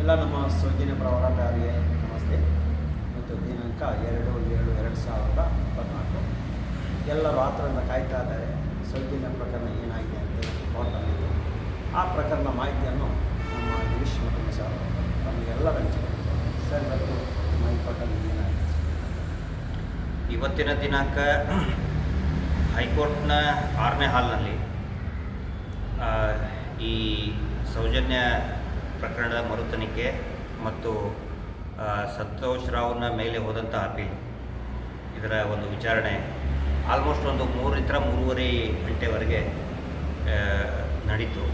ಎಲ್ಲ ನಮ್ಮ ಸೌಜನ್ಯ ಪರ ಹೋರಾಟಗಾರರಿಗೆ ನಮಸ್ತೆ. ಮತ್ತು ದಿನಾಂಕ ಎರಡು ಏಳು ಎರಡು ಸಾವಿರದ ಇಪ್ಪತ್ತ್ನಾಲ್ಕು ಎಲ್ಲರೂ ಆತುರದಿಂದ ಕಾಯ್ತಾ ಇದ್ದಾರೆ. ಸೌಜನ್ಯ ಪ್ರಕರಣ ಏನಾಗಿದೆ ಅಂತ ಕೋರ್ಟಲ್ಲಿದ್ದು ಆ ಪ್ರಕರಣ ಮಾಹಿತಿಯನ್ನು ನಮ್ಮ ಗಿರೀಶ್ ಮತ್ತು ಸರ್ ನಮಗೆಲ್ಲ ಹಂಚಿಕೊಂಡಿದ್ದಾರೆ ಸರ್, ಇವತ್ತು ಇವತ್ತಿನ ದಿನಾಂಕ ಹೈಕೋರ್ಟ್ನ ಆರನೇ ಹಾಲ್ನಲ್ಲಿ ಈ ಸೌಜನ್ಯ ಪ್ರಕರಣದ ಮರುತನಿಖೆ ಮತ್ತು ಸಂತೋಷ್ ರಾವ್ನ ಮೇಲೆ ಹೋದಂಥ ಅಪೀಲ್. ಇದರ ಒಂದು ವಿಚಾರಣೆ ಆಲ್ಮೋಸ್ಟ್ ಒಂದು ಮೂರರಿಂದ ಮೂರುವರೆ ಗಂಟೆವರೆಗೆ ನಡೀತು.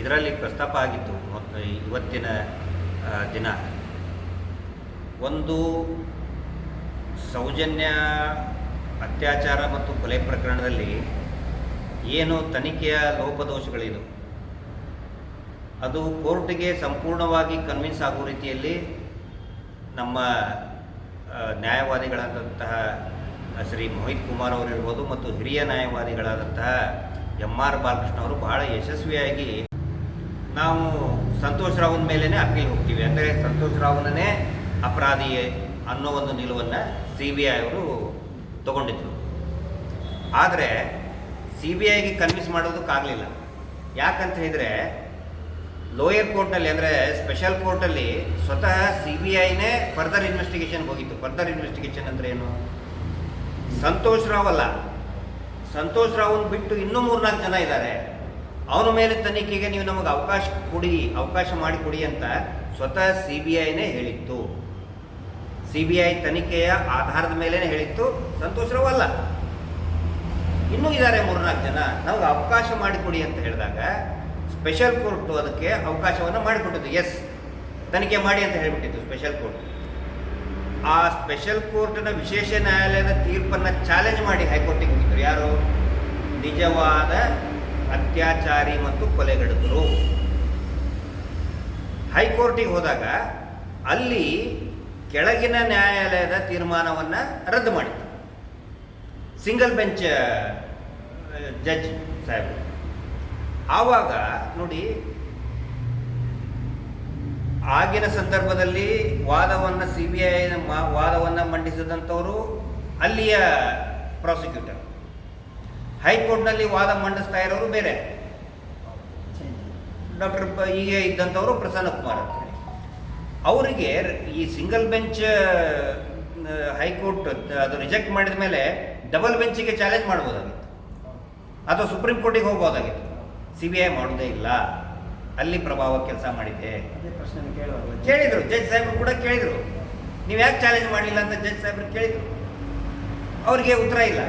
ಇದರಲ್ಲಿ ಪ್ರಸ್ತಾಪ ಆಗಿತ್ತು ಮತ್ತು, ಇವತ್ತಿನ ದಿನ. ಒಂದು ಸೌಜನ್ಯ ಅತ್ಯಾಚಾರ ಮತ್ತು ಕೊಲೆ ಪ್ರಕರಣದಲ್ಲಿ ಏನು ತನಿಖೆಯ ಲೋಪದೋಷಗಳಿದು ಅದು ಕೋರ್ಟ್ಗೆ ಸಂಪೂರ್ಣವಾಗಿ ಕನ್ವಿನ್ಸ್ ಆಗೋ ರೀತಿಯಲ್ಲಿ ನಮ್ಮ ನ್ಯಾಯವಾದಿಗಳಾದಂತಹ ಶ್ರೀ ಮೋಹಿತ್ ಕುಮಾರ್ ಅವರಿರ್ಬೋದು ಮತ್ತು ಹಿರಿಯ ನ್ಯಾಯವಾದಿಗಳಾದಂತಹ ಎಂ ಆರ್ ಬಾಲಕೃಷ್ಣ ಅವರು ಬಹಳ ಯಶಸ್ವಿಯಾಗಿ ನಾವು ಸಂತೋಷ್ ರಾವ್ನ ಮೇಲೇ ಅಪೀಲ್ ಹೋಗ್ತೀವಿ. ಅಂದರೆ ಸಂತೋಷ್ ರಾವ್ನೇ ಅಪರಾಧಿ ಅನ್ನೋ ಒಂದು ನಿಲುವನ್ನು ಸಿ ಬಿ ಐ ಅವರು ತಗೊಂಡಿದ್ರು. ಆದರೆ ಸಿ ಬಿ ಐಗೆ ಕನ್ವಿನ್ಸ್ ಮಾಡೋದಕ್ಕಾಗಲಿಲ್ಲ. ಯಾಕಂತ ಹೇಳಿದರೆ ಲೋಯರ್ ಕೋರ್ಟ್ನಲ್ಲಿ ಅಂದರೆ ಸ್ಪೆಷಲ್ ಕೋರ್ಟಲ್ಲಿ ಸ್ವತಃ ಸಿ ಬಿ ಐನೇ ಫರ್ದರ್ ಇನ್ವೆಸ್ಟಿಗೇಷನ್ ಹೋಗಿತ್ತು. ಫರ್ದರ್ ಇನ್ವೆಸ್ಟಿಗೇಷನ್ ಅಂದರೆ ಏನು? ಸಂತೋಷ್ ರಾವ್ ಅಲ್ಲ. ಸಂತೋಷ್ ರಾವ್ನ ಬಿಟ್ಟು ಇನ್ನೂ ಮೂರ್ನಾಲ್ಕು ಜನ ಇದ್ದಾರೆ. ಅವನ ಮೇಲೆ ತನಿಖೆಗೆ ನೀವು ನಮಗೆ ಅವಕಾಶ ಕೊಡಿ, ಅವಕಾಶ ಮಾಡಿ ಕೊಡಿ ಅಂತ ಸ್ವತಃ ಸಿ ಬಿ ಐನೇ ಹೇಳಿತ್ತು. ಸಿ ಬಿ ಐ ತನಿಖೆಯ ಆಧಾರದ ಮೇಲೇ ಹೇಳಿತ್ತು. ಸಂತೋಷ್ ರಾವ್ ಅಲ್ಲ. ಇನ್ನೂ ಇದ್ದಾರೆ ಮೂರ್ನಾಲ್ಕು ಜನ. ನಮಗೆ ಅವಕಾಶ ಮಾಡಿಕೊಡಿ ಅಂತ ಹೇಳಿದಾಗ ಸ್ಪೆಷಲ್ ಕೋರ್ಟು ಅದಕ್ಕೆ ಅವಕಾಶವನ್ನು ಮಾಡಿಕೊಟ್ಟಿದ್ದು. ಎಸ್ ತನಿಖೆ ಮಾಡಿ ಅಂತ ಹೇಳಿಬಿಟ್ಟಿತ್ತು ಸ್ಪೆಷಲ್ ಕೋರ್ಟ್. ಆ ಸ್ಪೆಷಲ್ ಕೋರ್ಟ್ನ ವಿಶೇಷ ನ್ಯಾಯಾಲಯದ ತೀರ್ಪನ್ನು ಚಾಲೆಂಜ್ ಮಾಡಿ ಹೈಕೋರ್ಟಿಗೆ ಹೋಗಿದ್ದರು ಯಾರು? ನಿಜವಾದ ಅತ್ಯಾಚಾರಿ ಮತ್ತು ಕೊಲೆಗಡುಕರು ಹೈಕೋರ್ಟಿಗೆ ಹೋದಾಗ ಅಲ್ಲಿ ಕೆಳಗಿನ ನ್ಯಾಯಾಲಯದ ತೀರ್ಮಾನವನ್ನು ರದ್ದು ಮಾಡಿತ್ತು. ಸಿಂಗಲ್ ಬೆಂಚ್ ಜಡ್ಜ್ ಸಾಹೇಬರು. ಆವಾಗ ನೋಡಿ, ಆಗಿನ ಸಂದರ್ಭದಲ್ಲಿ ವಾದವನ್ನು ಸಿ ಬಿ ಐ ವಾದವನ್ನು ಮಂಡಿಸಿದಂಥವರು ಅಲ್ಲಿಯ ಪ್ರಾಸಿಕ್ಯೂಟರ್. ಹೈಕೋರ್ಟ್ನಲ್ಲಿ ವಾದ ಮಂಡಿಸ್ತಾ ಇರೋರು ಬೇರೆ. ಡಾಕ್ಟರ್ ಈಗ ಇದ್ದಂಥವರು ಪ್ರಸನ್ನ ಕುಮಾರ್ ಅವರಿಗೆ ಈ ಸಿಂಗಲ್ ಬೆಂಚ್ ಹೈಕೋರ್ಟ್ ಅದು ರಿಜೆಕ್ಟ್ ಮಾಡಿದ ಮೇಲೆ ಡಬಲ್ ಬೆಂಚಿಗೆ ಚಾಲೆಂಜ್ ಮಾಡ್ಬೋದಾಗಿತ್ತು. ಅಥವಾ ಸುಪ್ರೀಂ ಕೋರ್ಟಿಗೆ ಹೋಗ್ಬೋದಾಗಿತ್ತು. ಸಿ ಬಿ ಐ ಮಾಡೋದೇ ಇಲ್ಲ. ಅಲ್ಲಿ ಪ್ರಭಾವ ಕೆಲಸ ಮಾಡಿದೆ ಅದೇ ಪ್ರಶ್ನೆ ಕೇಳುವಾಗ ಕೇಳಿದರು ಜಡ್ಜ್ ಸಾಹೇಬರು ಕೂಡ ಕೇಳಿದರು. ನೀವು ಯಾಕೆ ಚಾಲೆಂಜ್ ಮಾಡಲಿಲ್ಲ ಅಂತ ಜಡ್ಜ್ ಸಾಹೇಬರು ಕೇಳಿದರು. ಅವರಿಗೆ ಉತ್ತರ ಇಲ್ಲ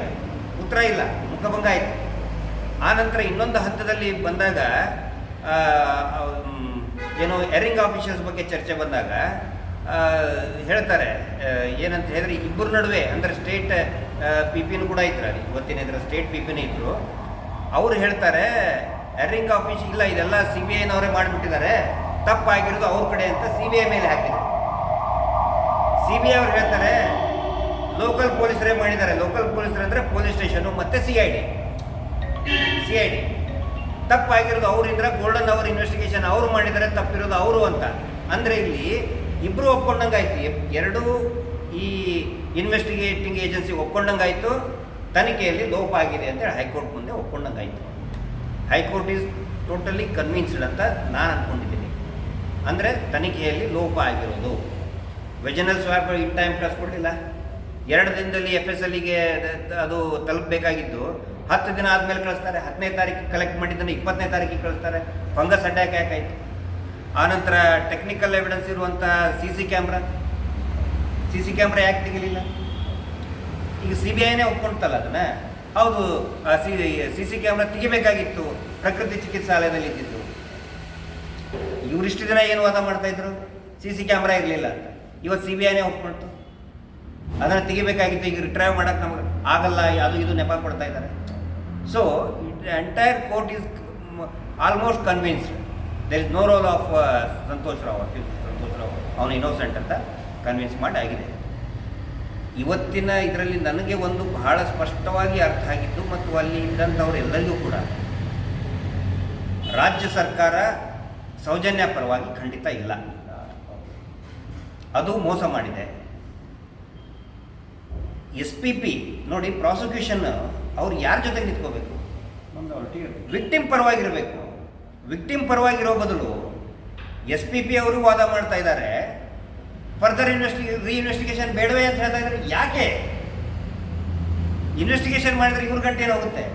ಉತ್ತರ ಇಲ್ಲ ಮುಖಭಂಗ ಆಯಿತು. ಆ ನಂತರ ಇನ್ನೊಂದು ಹಂತದಲ್ಲಿ ಬಂದಾಗ ಏನು ಎರಿಂಗ್ ಆಫೀಸರ್ಸ್ ಬಗ್ಗೆ ಚರ್ಚೆ ಬಂದಾಗ ಹೇಳ್ತಾರೆ ಏನಂತ ಹೇಳಿದ್ರೆ ಇಬ್ಬರ ನಡುವೆ ಅಂದರೆ ಸ್ಟೇಟ್ ಪಿ ಪಿನೂ ಕೂಡ ಇದ್ರು ಅಲ್ಲಿ ಇವತ್ತಿನ ಇದ್ರೆ ಸ್ಟೇಟ್ ಪಿ ಪಿನೇ ಇದ್ರು. ಅವ್ರು ಹೇಳ್ತಾರೆ ಎರಿಂಗ್ ಆಫೀಸ್ ಇಲ್ಲ, ಇದೆಲ್ಲ ಸಿ ಬಿ ಐನವರೇ ಮಾಡಿಬಿಟ್ಟಿದ್ದಾರೆ. ತಪ್ಪಾಗಿರೋದು ಅವ್ರ ಕಡೆ ಅಂತ ಸಿ ಬಿ ಐ ಮೇಲೆ ಹಾಕಿದ್ರು. ಸಿ ಬಿ ಐ ಅವ್ರು ಹೇಳ್ತಾರೆ ಲೋಕಲ್ ಪೊಲೀಸರೇ ಮಾಡಿದ್ದಾರೆ. ಲೋಕಲ್ ಪೊಲೀಸರು ಅಂದರೆ ಪೊಲೀಸ್ ಸ್ಟೇಷನು ಮತ್ತು C I D C I D ತಪ್ಪಾಗಿರೋದು ಅವರಿಂದ ಗೋಲ್ಡನ್ ಅವರ್ ಇನ್ವೆಸ್ಟಿಗೇಷನ್ ಅವರು ಮಾಡಿದ್ದಾರೆ, ತಪ್ಪಿರೋದು ಅವರು ಅಂತ. ಅಂದರೆ ಇಲ್ಲಿ ಇಬ್ಬರು ಒಪ್ಕೊಂಡಂಗಾಯ್ತು. ಎರಡೂ ಈ ಇನ್ವೆಸ್ಟಿಗೇಟಿಂಗ್ ಏಜೆನ್ಸಿ ಒಪ್ಕೊಂಡಂಗಾಯ್ತು. ತನಿಖೆಯಲ್ಲಿ ಲೋಪ ಆಗಿದೆ ಅಂತೇಳಿ ಹೈಕೋರ್ಟ್ ಮುಂದೆ ಒಪ್ಕೊಂಡಂಗಾಯ್ತು. High court is totally convinced ಅಂತ ನಾನು ಅಂದ್ಕೊಂಡಿದ್ದೀನಿ ಅಂದರೆ ತನಿಖೆಯಲ್ಲಿ ಲೋಪ ಆಗಿರೋದು. ವೆಜನಲ್ ಸ್ವಾಪ್ ಇನ್ ಟೈಮ್ ಕಳಿಸ್ಕೊಡ್ಲಿಲ್ಲ ಎರಡು ದಿನದಲ್ಲಿ ಎಫ್ ಎಸ್ ಎಲ್ಲಿಗೆ ಅದು ತಲುಪಬೇಕಾಗಿದ್ದು, ಹತ್ತು ದಿನ ಆದಮೇಲೆ ಕಳಿಸ್ತಾರೆ, ಹತ್ತನೇ ತಾರೀಕಿಗೆ ಕಲೆಕ್ಟ್ ಮಾಡಿದ್ದನ್ನು ಇಪ್ಪತ್ತನೇ ತಾರೀಕಿಗೆ ಕಳಿಸ್ತಾರೆ ಫಂಗಸ್ ಅಟ್ಯಾಕ್ ಯಾಕಾಯಿತು? ಆನಂತರ ಟೆಕ್ನಿಕಲ್ ಎವಿಡೆನ್ಸ್ ಇರುವಂಥ C C camera C C camera ಯಾಕೆ ತೆಗಿಲಿಲ್ಲ? ಈಗ ಸಿ ಬಿ ಐನೇ ಒಪ್ಕೊಳ್ತಲ್ಲ ಅದನ್ನ? ಹೌದು ಸಿ ಸಿ ಕ್ಯಾಮ್ರಾ ತೆಗಿಬೇಕಾಗಿತ್ತು. ಪ್ರಕೃತಿ ಚಿಕಿತ್ಸಾಲಯದಲ್ಲಿ ಇದ್ದಿದ್ದು. ಇವರಿಷ್ಟು ದಿನ ಏನು ವಾದ ಮಾಡ್ತಾ ಇದ್ರು? ಸಿ ಸಿ ಕ್ಯಾಮ್ರಾ ಇರಲಿಲ್ಲ ಇವತ್ತು ಸಿ ಬಿ ಐನೇ ಒಪ್ಕೊಳ್ತು ಅದನ್ನು ತೆಗಿಬೇಕಾಗಿತ್ತು, ಈಗ ರಿಟ್ರೈವ್ ಮಾಡೋಕ್ಕೆ ನಮಗೆ ಆಗಲ್ಲ, ಅದು ಇದು ನೆಪ ಕೊಡ್ತಾ ಇದ್ದಾರೆ. So entire court is almost convinced there is no role of Santosh Rao Santosh Rao ಅವನು ಇನ್ನೋಸೆಂಟ್ ಅಂತ ಕನ್ವಿನ್ಸ್ ಮಾಡಿ ಆಗಿದೆ. ಇವತ್ತಿನ ಇದರಲ್ಲಿ ನನಗೆ ಒಂದು ಬಹಳ ಸ್ಪಷ್ಟವಾಗಿ ಅರ್ಥ ಆಗಿದ್ದು ಮತ್ತು ಅಲ್ಲಿ ಇದ್ದಂಥವರೆಲ್ಲರಿಗೂ ಕೂಡ ರಾಜ್ಯ ಸರ್ಕಾರ ಸೌಜನ್ಯ ಪರವಾಗಿ ಖಂಡಿತ ಇಲ್ಲ. ಅದು ಮೋಸ ಮಾಡಿದೆ. ಎಸ್ ಪಿ ಪಿ ನೋಡಿ ಪ್ರಾಸಿಕ್ಯೂಷನ್ ಅವ್ರು ಯಾರ ಜೊತೆಗೆ ನಿಂತ್ಕೋಬೇಕು? ವಿಕ್ಟಿಮ್ ಪರವಾಗಿರಬೇಕು. ವಿಕ್ಟಿಮ್ ಪರವಾಗಿರೋ ಬದಲು ಎಸ್ ಪಿ ಪಿ ಅವರು ವಾದ ಮಾಡ್ತಾ ಇದ್ದಾರೆ. ಫರ್ದರ್ ಇನ್ವೆಸ್ಟಿ ರೀಇನ್ವೆಸ್ಟಿಗೇಷನ್ ಬೇಡವೇ ಅಂತ ಹೇಳ್ತಾ ಇದ್ದಾರೆ ಯಾಕೆ? ಇನ್ವೆಸ್ಟಿಗೇಷನ್ ಮಾಡಿದ್ರೆ ಇವ್ರ ಗಂಟೆ ಏನಾಗುತ್ತೆ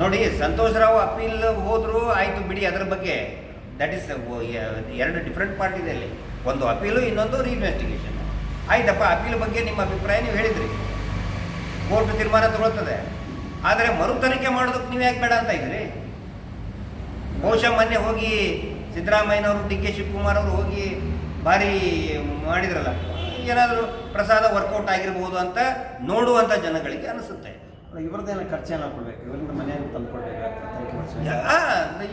ನೋಡಿ, ಸಂತೋಷ್ ರಾವ್ ಅಪೀಲ್ ಹೋದ್ರು, ಆಯಿತು ಬಿಡಿ ಅದರ ಬಗ್ಗೆ. ದಟ್ ಇಸ್ ಎರಡು ಡಿಫ್ರೆಂಟ್ ಪಾರ್ಟ್ ಇದೆ ಅಲ್ಲಿ. ಒಂದು ಅಪೀಲು ಇನ್ನೊಂದು ರೀಇನ್ವೆಸ್ಟಿಗೇಷನ್ ಆಯ್ತಪ್ಪ ಅಪೀಲ್ ಬಗ್ಗೆ ನಿಮ್ಮ ಅಭಿಪ್ರಾಯ ನೀವು ಹೇಳಿದ್ರಿ. ಕೋರ್ಟ್ ತೀರ್ಮಾನ ತಗೊಳ್ತದೆ. ಆದರೆ ಮರು ತನಿಖೆ ಮಾಡೋದಕ್ಕೆ ನೀವು ಯಾಕೆ ಬೇಡ ಅಂತ ಇದ್ರಿ? ಬಹುಶಃ ಮೊನ್ನೆ ಹೋಗಿ ಸಿದ್ದರಾಮಯ್ಯನವರು, ಡಿ ಕೆ ಶಿವಕುಮಾರ್ ಅವರು ಹೋಗಿ ಭಾರಿ ಮಾಡಿದ್ರಲ್ಲ ಏನಾದರೂ ಪ್ರಸಾದ ವರ್ಕೌಟ್ ಆಗಿರ್ಬೋದು ಅಂತ ನೋಡುವಂಥ ಜನಗಳಿಗೆ ಅನಿಸುತ್ತೆ. ಇವ್ರದ್ದೇನೋ ಖರ್ಚೇನ ಕೊಡ್ಬೇಕು? ಇವ್ರಿಂದ ಮನೆಯನ್ನು ತಂದುಕೊಡ್ಬೇಕು.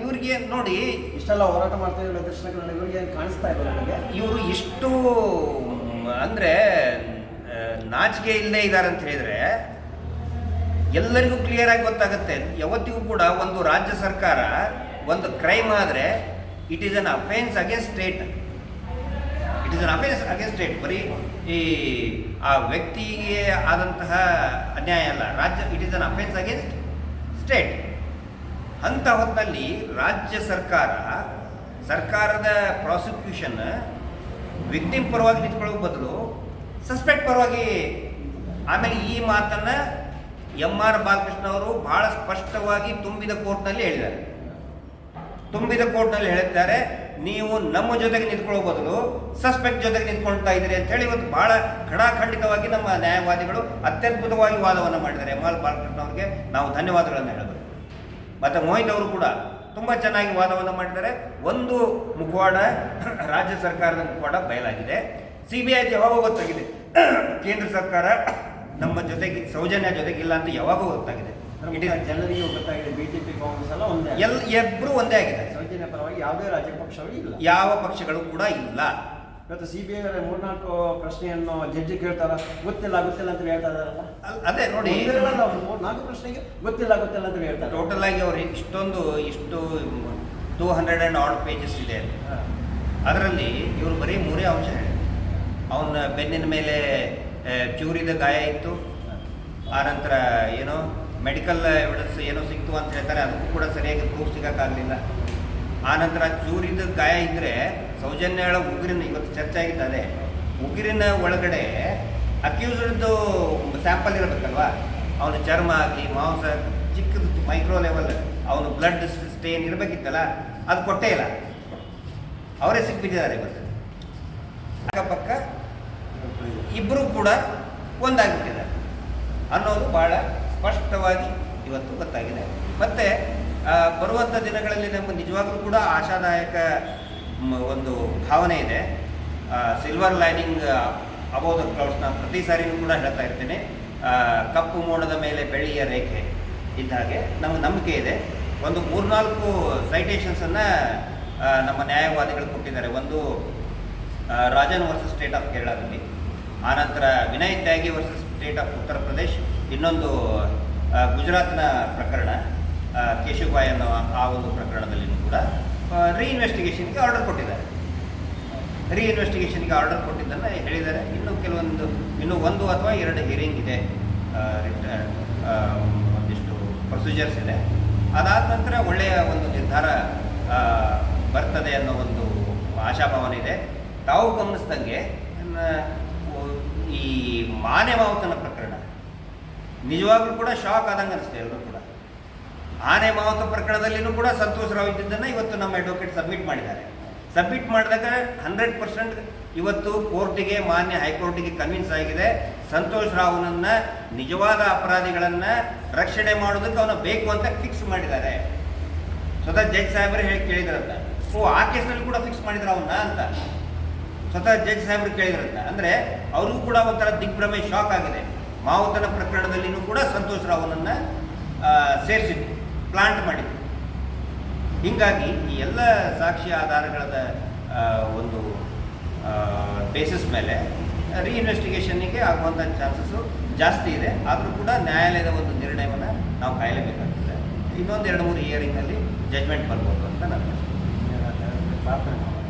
ಇವ್ರಿಗೆ ನೋಡಿ ಇಷ್ಟೆಲ್ಲ ಹೋರಾಟ ಮಾಡ್ತಾ ಇರೋ ದರ್ಶನಗಳಲ್ಲಿ ಇವ್ರಿಗೆ ಏನು ಕಾಣಿಸ್ತಾ ಇಲ್ಲ ನನಗೆ ಇವರು ಇಷ್ಟು ಅಂದರೆ ನಾಚಿಕೆ ಇಲ್ಲದೆ ಇದ್ದಾರೆ ಅಂತ ಹೇಳಿದರೆ ಎಲ್ಲರಿಗೂ ಕ್ಲಿಯರ್ ಆಗಿ ಗೊತ್ತಾಗುತ್ತೆ. ಯಾವತ್ತಿಗೂ ಕೂಡ ಒಂದು ರಾಜ್ಯ ಸರ್ಕಾರ ಒಂದು ಕ್ರೈಮ್ ಆದರೆ it is an offence against state it is an offence against state ಬರೀ ಈ, ಆ ವ್ಯಕ್ತಿಗೆ ಆದಂತಹ ಅನ್ಯಾಯ ಅಲ್ಲ. ರಾಜ್ಯ it is an offence against state ಅಂಥ ಹೊತ್ತಲ್ಲಿ ರಾಜ್ಯ ಸರ್ಕಾರ, ಸರ್ಕಾರದ ಪ್ರಾಸಿಕ್ಯೂಷನ್ ವಿಕ್ಟಿಮ್ ಪರವಾಗಿ ನಿಂತ್ಕೊಳ್ಳೋ ಬದಲು ಸಸ್ಪೆಕ್ಟ್ ಪರವಾಗಿ ಆಮೇಲೆ ಈ ಮಾತನ್ನು ಎಂ ಆರ್ ಬಾಲಕೃಷ್ಣ ಅವರು ಬಹಳ ಸ್ಪಷ್ಟವಾಗಿ ತುಂಬಿದ ಕೋರ್ಟ್ನಲ್ಲಿ ಹೇಳಿದ್ದಾರೆ. ತುಂಬಿದ ಕೋರ್ಟ್ನಲ್ಲಿ ಹೇಳಿದ್ದಾರೆ ನೀವು ನಮ್ಮ ಜೊತೆಗೆ ನಿಂತ್ಕೊಳ್ಳೋ ಬದಲು ಸಸ್ಪೆಕ್ಟ್ ಜೊತೆಗೆ ನಿಂತ್ಕೊಳ್ತಾ ಇದ್ದೀರಿ ಅಂತ ಹೇಳಿ ಇವತ್ತು ಬಹಳ ಖಡಾಖಂಡಿತವಾಗಿ ನಮ್ಮ ನ್ಯಾಯವಾದಿಗಳು ಅತ್ಯದ್ಭುತವಾಗಿ ವಾದವನ್ನು ಮಾಡಿದ್ದಾರೆ. ಎಂ ಆರ್ ಬಾಲಕೃಷ್ಣ ಅವರಿಗೆ ನಾವು ಧನ್ಯವಾದಗಳನ್ನು ಹೇಳಬೇಕು ಮತ್ತು ಮೋಹಿತ್ ಅವರು ಕೂಡ ತುಂಬ ಚೆನ್ನಾಗಿ ವಾದವನ್ನು ಮಾಡಿದ್ದಾರೆ. ಒಂದು ಮುಖವಾಡ ರಾಜ್ಯ ಸರ್ಕಾರದ ಮುಖವಾಡ ಬಯಲಾಗಿದೆ. ಸಿ ಬಿ ಐ ಯಾವಾಗ ಗೊತ್ತಾಗಿದೆ. ಕೇಂದ್ರ ಸರ್ಕಾರ ನಮ್ಮ ಜೊತೆಗೆ, ಸೌಜನ್ಯ ಜೊತೆಗಿಲ್ಲ ಅಂತ ಯಾವಾಗ ಗೊತ್ತಾಗಿದೆ. ಇಟ್ ಇಸ್ ಜನರಿಗೆ ಗೊತ್ತಾಗಿದೆ ಬಿಜೆಪಿ ಕಾಂಗ್ರೆಸ್ ಎಲ್ಲ ಒಂದೇ ಎಲ್ ಇಬ್ಬರು ಒಂದೇ ಆಗಿದೆ. ಸೌಜನ್ಯ ಪರವಾಗಿ ಯಾವುದೇ ರಾಜ್ಯ ಪಕ್ಷಗಳು ಇಲ್ಲ. ಯಾವ ಪಕ್ಷಗಳು ಕೂಡ ಇಲ್ಲ. ಇವತ್ತು ಸಿ ಬಿ ಐ ಮೂರ್ನಾಲ್ಕು ಪ್ರಶ್ನೆಯನ್ನು ಜಡ್ಜಿ ಕೇಳ್ತಾರ? ಗೊತ್ತಿಲ್ಲ ಗೊತ್ತಿಲ್ಲ ಅಂತ ಹೇಳ್ತಾ ಇದಾರಲ್ಲ ಅದೇ ನೋಡಿ. ನಾಲ್ಕು ಪ್ರಶ್ನೆಗೆ ಗೊತ್ತಿಲ್ಲ ಗೊತ್ತಿಲ್ಲ ಅಂತ ಹೇಳ್ತಾರೆ ಟೋಟಲ್ ಆಗಿ ಅವ್ರು ಇಷ್ಟೊಂದು ಇಷ್ಟು two hundred and odd pages ಇದೆ. ಅದರಲ್ಲಿ ಇವರು ಬರೀ ಮೂರೇ ಅಂಶ ಹೇಳಿ ಅವನ ಬೆನ್ನಿನ ಮೇಲೆ ಚೂರಿದ ಗಾಯ ಇತ್ತು. ಆನಂತರ ಏನೋ ಮೆಡಿಕಲ್ ಎವಿಡೆನ್ಸ್ ಏನೋ ಸಿಕ್ತು ಅಂತ ಹೇಳ್ತಾರೆ, ಅದಕ್ಕೂ ಕೂಡ ಸರಿಯಾಗಿ ಪ್ರೂಫ್ ಸಿಗೋಕ್ಕಾಗಲಿಲ್ಲ. ಆನಂತರ ಚೂರಿದ ಗಾಯ ಇದ್ದರೆ ಸೌಜನ್ಯಗಳ ಉಗುರಿನ ಇವತ್ತು ಚರ್ಚೆ ಆಗಿತ್ತು ಅದೇ. ಉಗುರಿನ ಒಳಗಡೆ ಅಕ್ಯೂಸ್ಡ್ದು ಸ್ಯಾಂಪಲ್ ಇರಬೇಕಲ್ವಾ? ಅವನ ಚರ್ಮ ಆಗಲಿ ಮಾಂಸ, ಚಿಕ್ಕದು ಮೈಕ್ರೋ ಲೆವೆಲ್ ಅವನು ಬ್ಲಡ್ ಸ್ಟೇನ್ ಇರಬೇಕಿತ್ತಲ್ಲ, ಅದು ಕೊಟ್ಟೇ ಇಲ್ಲ. ಅವರೇ ಸಿಕ್ಬಿಟ್ಟಿದ್ದಾರೆ ಇವತ್ತು. ಅಕ್ಕಪಕ್ಕ ಇಬ್ಬರು ಕೂಡ ಒಂದಾಗಿಬಿಟ್ಟಿದ್ದಾರೆ. ಅನ್ನೋದು ಬಹಳ ಸ್ಪಷ್ಟವಾಗಿ ಇವತ್ತು ಗೊತ್ತಾಗಿದೆ. ಮತ್ತು ಬರುವಂಥ ದಿನಗಳಲ್ಲಿ ನಮಗೆ ನಿಜವಾಗ್ಲೂ ಕೂಡ ಆಶಾದಾಯಕ ಒಂದು ಭಾವನೆ ಇದೆ. Silver lining above the clouds ನಾನು ಪ್ರತಿ ಸಾರಿನೂ ಕೂಡ ಹೇಳ್ತಾ ಇರ್ತೀನಿ. ಕಪ್ಪು ಮೋಡದ ಮೇಲೆ ಬೆಳ್ಳಿಯ ರೇಖೆ ಇದ್ದ ಹಾಗೆ ನಮಗೆ ನಂಬಿಕೆ ಇದೆ. ಒಂದು ಮೂರ್ನಾಲ್ಕು ಸೈಟೇಷನ್ಸನ್ನು ನಮ್ಮ ನ್ಯಾಯವಾದಿಗಳು ಕೊಟ್ಟಿದ್ದಾರೆ. ಒಂದು ರಾಜನ್ ವರ್ಸಸ್ ಸ್ಟೇಟ್ ಆಫ್ ಕೇರಳದಲ್ಲಿ ಆನಂತರ Vinay Tyagi versus state of Uttar Pradesh ಇನ್ನೊಂದು ಗುಜರಾತ್ನ ಪ್ರಕರಣ ಕೇಶುಭಾಯ್ ಅನ್ನೋ ಆ ಒಂದು ಪ್ರಕರಣದಲ್ಲಿಯೂ ಕೂಡ ರೀಇನ್ವೆಸ್ಟಿಗೇಷನ್ಗೆ ಆರ್ಡರ್ ಕೊಟ್ಟಿದ್ದಾರೆ. ರೀಇನ್ವೆಸ್ಟಿಗೇಷನ್ಗೆ ಆರ್ಡರ್ ಕೊಟ್ಟಿದ್ದನ್ನು ಹೇಳಿದ್ದಾರೆ. ಇನ್ನು ಕೆಲವೊಂದು, ಇನ್ನು ಒಂದು ಅಥವಾ ಎರಡು ಹಿಯರಿಂಗ್ ಇದೆ. ಒಂದಿಷ್ಟು ಪ್ರೊಸೀಜರ್ಸ್ ಇದೆ. ಅದಾದ ನಂತರ ಒಳ್ಳೆಯ ಒಂದು ನಿರ್ಧಾರ ಬರ್ತದೆ ಅನ್ನೋ ಒಂದು ಆಶಾಭಾವನೆ ಇದೆ. ತಾವು ಗಮನಿಸ್ದಂಗೆ ಈ ಮಾನೆ ಪ್ರಕರಣ ನಿಜವಾಗ್ಲೂ ಕೂಡ ಶಾಕ್ ಆದಂಗೆ ಅನಿಸ್ತು ಎಲ್ಲರೂ ಕೂಡ. ಆನೆ ಮಾವತ ಪ್ರಕರಣದಲ್ಲಿನೂ ಕೂಡ ಸಂತೋಷ್ ರಾವ್ ಇದ್ದಿದ್ದನ್ನು ಇವತ್ತು ನಮ್ಮ ಅಡ್ವೊಕೇಟ್ ಸಬ್ಮಿಟ್ ಮಾಡಿದ್ದಾರೆ. ಸಬ್ಮಿಟ್ ಮಾಡಿದಾಗ ಹಂಡ್ರೆಡ್ ಪರ್ಸೆಂಟ್ ಇವತ್ತು ಕೋರ್ಟಿಗೆ, ಮಾನ್ಯ ಹೈಕೋರ್ಟಿಗೆ ಕನ್ವಿನ್ಸ್ ಆಗಿದೆ. ಸಂತೋಷ್ ರಾವ್ನನ್ನು, ನಿಜವಾದ ಅಪರಾಧಿಗಳನ್ನು ರಕ್ಷಣೆ ಮಾಡೋದಕ್ಕೆ ಅವನ ಬೇಕು ಅಂತ ಫಿಕ್ಸ್ ಮಾಡಿದ್ದಾರೆ. ಸ್ವತಃ ಜಡ್ಜ್ ಸಾಹೇಬರು ಹೇಳಿ ಕೇಳಿದ್ರಂತ. ಓ, ಆ ಕೇಸ್ನಲ್ಲಿ ಕೂಡ ಫಿಕ್ಸ್ ಮಾಡಿದ್ರು ಅವನ್ನ ಅಂತ. ಸ್ವತಃ ಜಡ್ಜ್ ಸಾಹೇಬರು ಕೇಳಿದ್ರಂತ. ಅಂದರೆ ಅವ್ರಿಗೂ ಕೂಡ ಒಂಥರ ದಿಗ್ಭ್ರಮೆ ಶಾಕ್ ಆಗಿದೆ. ಮಾವುತನ ಪ್ರಕರಣದಲ್ಲಿನೂ ಕೂಡ ಸಂತೋಷ್ ರಾವ್ನನ್ನು ಸೇರಿಸಿದ್ರು ಪ್ಲಾಂಟ್ ಮಾಡಿದ್ರು. ಹೀಗಾಗಿ ಈ ಎಲ್ಲ ಸಾಕ್ಷಿ ಆಧಾರಗಳ ಒಂದು ಬೇಸಿಸ್ ಮೇಲೆ ರೀಇನ್ವೆಸ್ಟಿಗೇಷನ್ನಿಗೆ ಆಗುವಂಥ ಚಾನ್ಸಸ್ಸು ಜಾಸ್ತಿ ಇದೆ. ಆದರೂ ಕೂಡ ನ್ಯಾಯಾಲಯದ ಒಂದು ನಿರ್ಣಯವನ್ನು ನಾವು ಕಾಯಲೇಬೇಕಾಗ್ತದೆ. ಇನ್ನೊಂದು ಎರಡು ಮೂರು ಇಯರಿಂಗಲ್ಲಿ ಜಜ್ಮೆಂಟ್ ಬರ್ಬೋದು ಅಂತ ನನ್ನ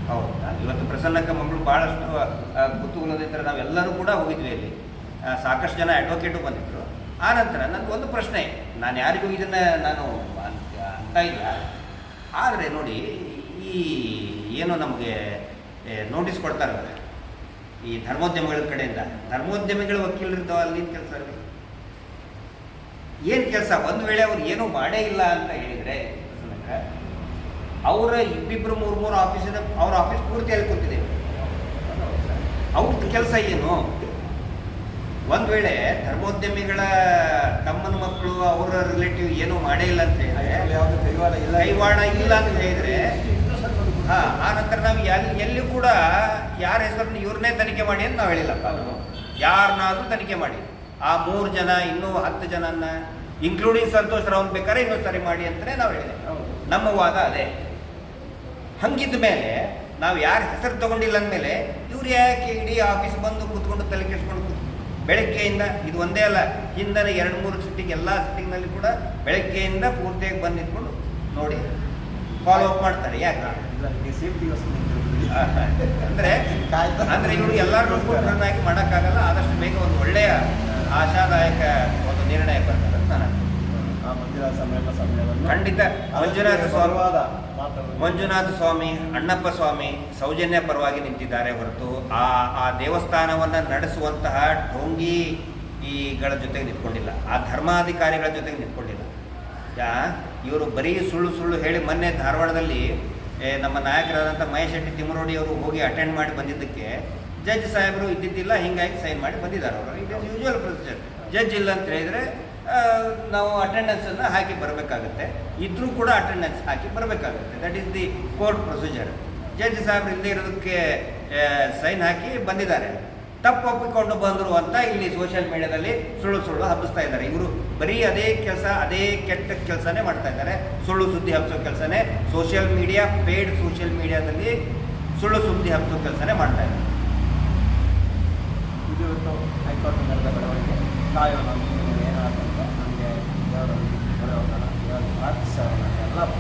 ಹೌದಾ. ಇವತ್ತು ಪ್ರಸನ್ನಕ್ಕ ಮಗಳು ಭಾಳಷ್ಟು ಕುತೂಹಲದಿಂದ ನಾವೆಲ್ಲರೂ ಕೂಡ ಹೋಗಿದ್ವಿ ಅಲ್ಲಿ. ಸಾಕಷ್ಟು ಜನ ಅಡ್ವೊಕೇಟು ಬಂದಿದ್ದರು ಆ ನಂತರ ಒಂದು ಪ್ರಶ್ನೆ, ನಾನು ಯಾರಿಗೂ ಇದನ್ನು ನಾನು ಅಂತ ಇಲ್ಲ. ಆದರೆ ನೋಡಿ, ಈ ಏನು ನಮಗೆ ನೋಟಿಸ್ ಕೊಡ್ತಾರಲ್ಲ, ಈ ಧರ್ಮೋದ್ಯಮಗಳ ಕಡೆಯಿಂದ. ಧರ್ಮೋದ್ಯಮಿಗಳ ವಕೀಲರಿದ್ದು ಅಲ್ಲಿ ಕೆಲಸ ಏನು ಕೆಲಸ? ಒಂದು ವೇಳೆ ಅವ್ರು ಏನೂ ಮಾಡೇ ಇಲ್ಲ ಅಂತ ಹೇಳಿದರೆ ಅವರ ಇಬ್ಬಿಬ್ಬರು ಮೂರು ಮೂರು ಆಫೀಸಿನ ಅವ್ರ ಆಫೀಸ್ ಪೂರ್ತಿ ಅಲ್ಲಿ ಕೂತಿದೆ. ಅವ್ರದ್ದು ಕೆಲಸ ಏನು? ಒಂದು ವೇಳೆ ಧರ್ಮೋದ್ಯಮಿಗಳ ತಮ್ಮನ ಮಕ್ಕಳು ಅವರ ರಿಲೇಟಿವ್ ಏನೂ ಮಾಡೇ ಇಲ್ಲ ಅಂತ ಹೇಳಿದ್ರೆ ಕೈವಾಡ ಇಲ್ಲ. ಕೈವಾಡ ಇಲ್ಲ ಅಂತ ಹೇಳಿದ್ರೆ ಹಾ ಆ ನಂತರ ನಾವು ಎಲ್ಲಿ ಎಲ್ಲಿ ಕೂಡ ಯಾರ ಹೆಸರನ್ನು ಇವ್ರನ್ನೇ ತನಿಖೆ ಮಾಡಿ ಅಂತ ನಾವು ಹೇಳಿಲ್ಲಪ್ಪ. ಯಾರನ್ನಾದ್ರೂ ತನಿಖೆ ಮಾಡಿ. ಆ ಮೂರು ಜನ ಇನ್ನೂ ಹತ್ತು ಜನನ್ನ ಇನ್ಕ್ಲೂಡಿಂಗ್ ಸಂತೋಷ್ ರಾವ್ ಬೇಕಾದ್ರೆ ಇನ್ನೊಂದು ಸರಿ ಮಾಡಿ ಅಂತಲೇ ನಾವು ಹೇಳಿದೆ. ಹೌದು. ನಮ್ಮ ವಾದ ಅದೇ. ಹಂಗಿದ್ದ ಮೇಲೆ ನಾವು ಯಾರ ಹೆಸರು ತಗೊಂಡಿಲ್ಲ ಅಂದಮೇಲೆ ಇವ್ರು ಯಾಕೆ ಇಡೀ ಆಫೀಸ್ ಬಂದು ಕೂತ್ಕೊಂಡು ತಲೆ ಕೆಡ್ಸ್ಕೊಂಡು ಕೂತ್ ಬೆಳಗ್ಗೆಯಿಂದ ಇದು ಒಂದೇ ಅಲ್ಲ ಹಿಂದಿನ ಎರಡು ಮೂರು ಸಿಟ್ಟಿಂಗ್ ಎಲ್ಲ ಸಿಟ್ಟಿಂಗ್ನಲ್ಲಿ ಕೂಡ ಬೆಳಗ್ಗೆಯಿಂದ ಪೂರ್ತಿಯಾಗಿ ಬಂದು ನಿಂತ್ಕೊಂಡು ನೋಡಿ ಫಾಲೋ ಅಪ್ ಮಾಡ್ತಾರೆ ಯಾಕೆ? ಸೇಫ್ಟಿ ಅಂದರೆ ಅಂದರೆ ಇವರು ಎಲ್ಲರೂ ಕೂತ್ಕೊಂಡಾಗಿ ಮಾಡೋಕ್ಕಾಗಲ್ಲ ಆದಷ್ಟು ಬೇಗ ಒಂದು ಒಳ್ಳೆಯ ಆಶಾದಾಯಕ ಒಂದು ನಿರ್ಣಯ ಬರ್ತದೆ ಅಂತ ನಾನು ಆ ಮಂದಿರ ಸಮ್ಮೇಳನ ಖಂಡಿತ ಮಂಜುನಾಥ ಸ್ವಾಮಿ. ಮಂಜುನಾಥ ಸ್ವಾಮಿ, ಅಣ್ಣಪ್ಪ ಸ್ವಾಮಿ ಸೌಜನ್ಯ ಪರವಾಗಿ ನಿಂತಿದ್ದಾರೆ ಹೊರತು ಆ ಆ ದೇವಸ್ಥಾನವನ್ನು ನಡೆಸುವಂತಹ ಢೋಂಗಿ ಈಗಳ ಜೊತೆಗೆ ನಿಂತ್ಕೊಂಡಿಲ್ಲ. ಆ ಧರ್ಮಾಧಿಕಾರಿಗಳ ಜೊತೆಗೆ ನಿಂತ್ಕೊಂಡಿಲ್ಲ. ಯಾ, ಇವರು ಬರೀ ಸುಳ್ಳು ಸುಳ್ಳು ಹೇಳಿ ಮೊನ್ನೆ ಧಾರವಾಡದಲ್ಲಿ ನಮ್ಮ ನಾಯಕರಾದಂಥ ಮಹೇಶ್ ಶೆಟ್ಟಿ ತಿಮ್ಮರೋಡಿ ಅವರು ಹೋಗಿ ಅಟೆಂಡ್ ಮಾಡಿ ಬಂದಿದ್ದಕ್ಕೆ ಜಡ್ಜ್ ಸಾಹೇಬರು ಇದ್ದಿದ್ದಿಲ್ಲ, ಹಿಂಗಾಗಿ ಸೈನ್ ಮಾಡಿ ಬಂದಿದ್ದಾರೆ. ಅವರು it is usual procedure judge ಇಲ್ಲ ಅಂತ ಹೇಳಿದರೆ ನಾವು ಅಟೆಂಡೆನ್ಸನ್ನು ಹಾಕಿ ಬರಬೇಕಾಗುತ್ತೆ. ಇದ್ರೂ ಕೂಡ ಅಟೆಂಡೆನ್ಸ್ ಹಾಕಿ ಬರಬೇಕಾಗುತ್ತೆ. That is the court procedure judge ಸಾಹೇಬ್ರು ಇಲ್ಲದೆ ಇರೋದಕ್ಕೆ ಸೈನ್ ಹಾಕಿ ಬಂದಿದ್ದಾರೆ. ತಪ್ಪು ಒಪ್ಪಿಕೊಂಡು ಬಂದರು ಅಂತ ಇಲ್ಲಿ ಸೋಷಿಯಲ್ ಮೀಡಿಯಾದಲ್ಲಿ ಸುಳ್ಳು ಸುಳ್ಳು ಹಬ್ಬಿಸ್ತಾ ಇದ್ದಾರೆ. ಇವರು ಬರೀ ಅದೇ ಕೆಲಸ, ಅದೇ ಕೆಟ್ಟ ಕೆಲಸನೇ ಮಾಡ್ತಾ ಇದ್ದಾರೆ. ಸುಳ್ಳು ಸುದ್ದಿ ಹಬ್ಬಿಸೋ ಕೆಲಸನೇ ಸೋಷಿಯಲ್ ಮೀಡಿಯಾ ಪೇಯ್ಡ್ ಸೋಷಿಯಲ್ ಮೀಡಿಯಾದಲ್ಲಿ ಸುಳ್ಳು ಸುದ್ದಿ ಹಬ್ಬಿಸೋ ಕೆಲಸನೇ ಮಾಡ್ತಾ ಇದ್ದಾರೆ. ಇದು ಹೈಕೋರ್ಟ್ ಬೆಳವಣಿಗೆ. ஆர்டிஸ்ட் ஆகலாம் எல்லாம்